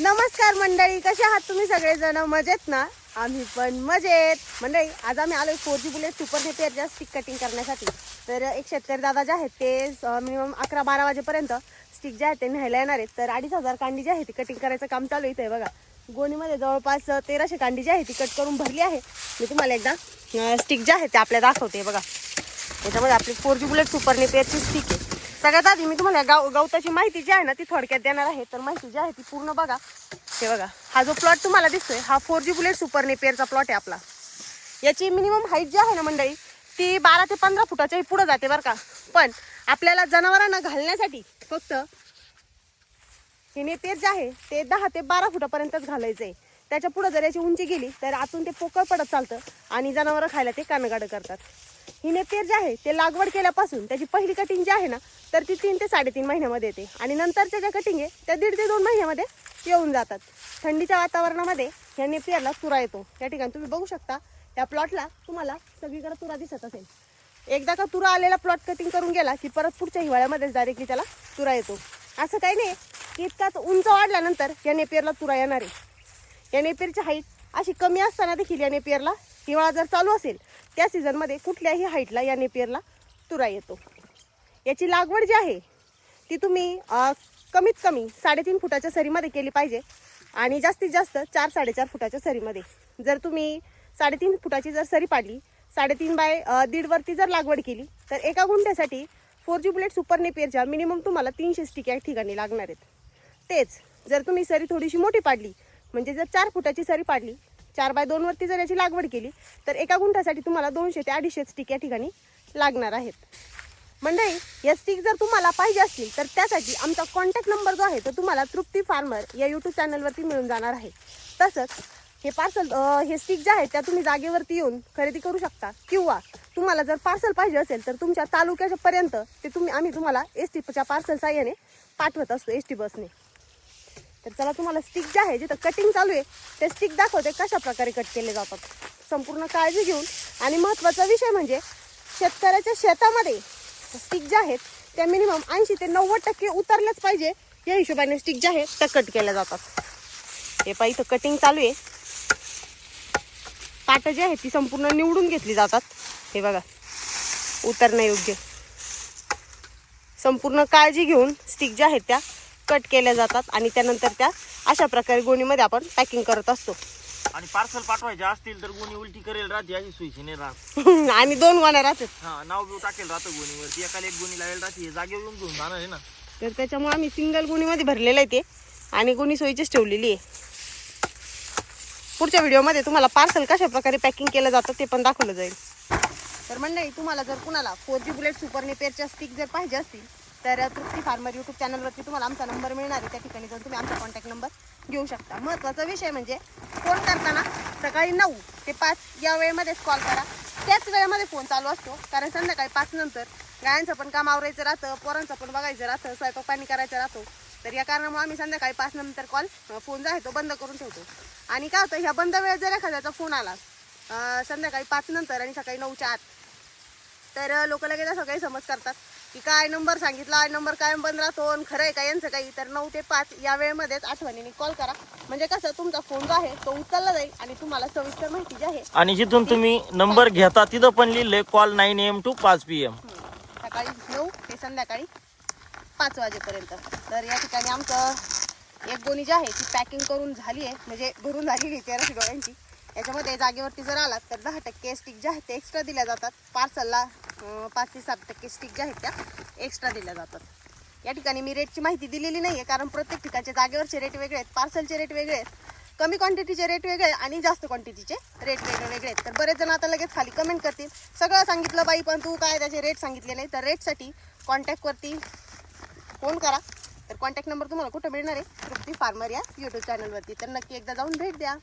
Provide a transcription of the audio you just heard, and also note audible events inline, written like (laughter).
नमस्कार मंडळी कसे आहात तुम्ही सगळेजण? मजेत ना? आम्ही पण मजेत. मंडळी आज आम्ही आलो फोर जी बुलेट सुपर नेपियरच्या स्टिक कटिंग करण्यासाठी. तर एक शेतकरी दादा जे आहेत ते मिनिमम अकरा बारा वाजेपर्यंत स्टिक जे आहेत ते न्यायला येणार आहेत. तर अडीच हजार कांडी जी आहे ती कटिंग करायचं काम चालू आहे इथे बघा. गोणीमध्ये जवळपास तेराशे कांडी जी आहे ती कट करून भरली आहे. मी तुम्हाला एकदा स्टिक जे आहे ते आपल्या दाखवते बघा. त्याच्यामध्ये आपली फोर जी बुलेट सुपर नेपियरची स्टिक आहे. सगळ्यात आधी मी तुम्हाला गाव गवताची माहिती जी आहे ना ती थोडक्यात देणार आहे. तर माहिती जी आहे ती पूर्ण बघा. हे बघा हा जो प्लॉट तुम्हाला दिसतोय हा फोर जी बुलेट सुपर नेपियरचा प्लॉट आहे आपला. याची मिनिमम हाईट जी आहे ना मंडळी ती बारा ते पंधरा फुटाच्याही पुढे जाते बरं का. पण आपल्याला जनावरांना घालण्यासाठी फक्त हे नेपियर जे आहे ते दहा ते बारा फुटापर्यंतच घालायचं आहे त्याच्या पुढं जर याची उंची गेली तर आतून ते पोकळ पडत चालतं आणि जनावरं खायला ते कानगाड करतात. ही नेपियर जे आहे ते लागवड केल्यापासून त्याची पहिली कटिंग जी आहे ना तर ती तीन ते साडेतीन महिन्यामध्ये येते. आणि नंतरच्या ज्या कटिंग आहे त्या दीड ते दोन महिन्यामध्ये येऊन जातात. थंडीच्या वातावरणामध्ये ह्या नेपियरला तुरा येतो. या ठिकाणी तुम्ही बघू शकता या प्लॉटला तुम्हाला सगळीकडे तुरा दिसत असेल. एकदा का तुरा आलेला प्लॉट कटिंग करून गेला की परत पुढच्या हिवाळ्यामध्येच डायरेक्टली त्याला तुरा येतो. असं काही नाही की इतकाच उंच वाढल्यानंतर या नेपियरला तुरा येणार आहे. या नेपियरची हाईट अशी कमी असताना देखील या नेपियरला हिवाळा जर चालू असेल त्या सीझनमध्ये कुठल्याही हाईटला या नेपियरला तुरा येतो. याची लागवड जी आहे ती तुम्ही कमीत कमी साडेतीन फुटाच्या सरीमध्ये केली पाहिजे आणि जास्तीत जास्त चार साडेचार फुटाच्या सरीमध्ये. जर तुम्ही साडेतीन फुटाची जर सरी पाडली साडेतीन बाय दीडवरती जर लागवड केली तर एका गुंठ्यासाठी फोर जी बुलेट सुपर नेपियरच्या मिनिमम तुम्हाला तीनशे स्टिक या ठिकाणी लागणार आहेत. तेच जर तुम्ही सरी थोडीशी मोठी पाडली म्हणजे जर चार फुटाची सरी पाडली चार बाय दोनवरती जर याची लागवड केली तर एका गुंठासाठी तुम्हाला दोनशे ते अडीचशे स्टिक या ठिकाणी लागणार आहेत. मंडळी या स्टिक जर तुम्हाला पाहिजे असतील तर त्यासाठी आमचा कॉन्टॅक्ट नंबर जो आहे तो तुम्हाला तृप्ती फार्मर या यूट्यूब चॅनलवरती मिळून जाणार आहे. तसंच हे पार्सल हे स्टिक जे आहेत त्या तुम्ही जागेवरती येऊन खरेदी करू शकता. किंवा तुम्हाला जर पार्सल पाहिजे असेल तर तुमच्या तालुक्याच्या पर्यंत ते तुम्ही आम्ही तुम्हाला एस टीच्या पार्सल साह्याने पाठवत असतो एस टी बसने तर चला तुम्हाला स्टिक जे आहे जिथं कटिंग चालू आहे ते स्टिक दाखवते कशा प्रकारे कट केले जातात. संपूर्ण काळजी घेऊन. आणि महत्त्वाचा विषय म्हणजे शेतकऱ्याच्या शेतामध्ये स्टिक जे आहेत त्या मिनिमम ऐंशी ते नव्वद टक्के उतरल्याच पाहिजे. या हिशोबाने स्टिक ज्या आहेत त्या कट केल्या जातात. हे पाय इथं कटिंग चालू आहे. ताटं जी आहेत ती संपूर्ण निवडून घेतली जातात. हे बघा उतरण्यायोग्य. संपूर्ण काळजी घेऊन स्टिक ज्या आहेत त्या कट केल्या जातात आणि त्यानंतर त्या अशा प्रकारे गोणीमध्ये आपण पॅकिंग करत असतो. आणि पार्सल पाठवायचे असतील तर गोणी उलटी करेल राहते अशी सुईची नाही राहत. (laughs) आणि दोन गोण्या राहतात हा नाव बिव टाकेल राहतं गोणीवरती. एकाला एक गोणी लावेल राहते. हे जागेवर येऊन घेऊन जाणार आहे ना. तर त्याच्यामुळे आम्ही सिंगल गुणीमध्ये भरलेलं आहे ते. आणि गुणी सोयीचीच ठेवलेली आहे. पुढच्या व्हिडिओमध्ये तुम्हाला पार्सल कशा प्रकारे पॅकिंग केलं जातं ते पण दाखवलं जाईल. तर मंडळी तुम्हाला जर कुणाला फोर जी बुलेट सुपर नेपेरच्या स्टिक जर पाहिजे असतील तर तृप्ती फार्मर यूट्यूब चॅनलवरती तुम्हाला आमचा नंबर मिळणार आहे. त्या ठिकाणी जाऊन तुम्ही आमचा कॉन्टॅक्ट नंबर घेऊ शकता. महत्त्वाचा विषय म्हणजे फोन करताना सकाळी नऊ ते पाच या वेळेमध्येच कॉल करा. त्याच वेळेमध्ये फोन चालू असतो. कारण संध्याकाळी पाच नंतर गायांचं पण काम आवरायचं राहतं पोरांचं पण बघायचं राहतं स्वयंपाक पाणी करायचं राहतो. तर या कारणामुळे आम्ही संध्याकाळी पाच नंतर कॉल फोन जो आहे तो बंद करून ठेवतो. आणि काय होतं ह्या बंद वेळेत जर एखाद्याचा फोन आला संध्याकाळी पाच नंतर आणि सकाळी नऊच्या आत तर लोक लगेच असं काही समज करतात. की काय नंबर सांगितला नंबर कायम बंद राहतो खरं आहे का यांचं काही तर नऊ ते पाच या वेळेमध्येच आठवणीने कॉल करा. म्हणजे कसं तुमचा फोन जो आहे तो उचलला जाईल आणि तुम्हाला सविस्तर माहिती जी आहे आणि जिथून तुम्ही नंबर घेता तिथं पण लिहिलंय कॉल नाईन एम टू पाच पी एम. सकाळी नऊ ते संध्याकाळी पाच वाजेपर्यंत. तर या ठिकाणी आमचं एक गोणी जी आहे ती पॅकिंग करून झाली आहे. म्हणजे भरून झालेली आहे तेराशे डोळ्यांची याच्यामध्ये जागेवरती जर आलात तर दहा टक्के स्टिक ज्या आहेत ते एक्स्ट्रा दिल्या जातात. पार्सलला पाच ते सात टक्के स्टिक ज्या आहेत त्या एक्स्ट्रा दिल्या जातात. या ठिकाणी मी रेटची माहिती दिलेली नाही आहे कारण प्रत्येक ठिकाणच्या जागेवरचे रेट वेगळे आहेत पार्सलचे रेट वेगळे आहेत कमी क्वांटिटीचे रेट वेगळे आणि जास्त क्वांटिटीचे रेट वेगळे वेगळे आहेत. तर बरेच जण आता लगेच खाली कमेंट करतील. सगळं सांगितलं बाई पण तू काय त्याचे रेट सांगितले नाही. तर रेटसाठी कॉन्टॅक्टवरती फोन करा. तर कॉन्टॅक्ट नंबर तुम्हाला कुठं मिळणार आहे? तृप्ती फार्मर या यूट्यूब चॅनलवरती तर नक्की एकदा जाऊन भेट द्या.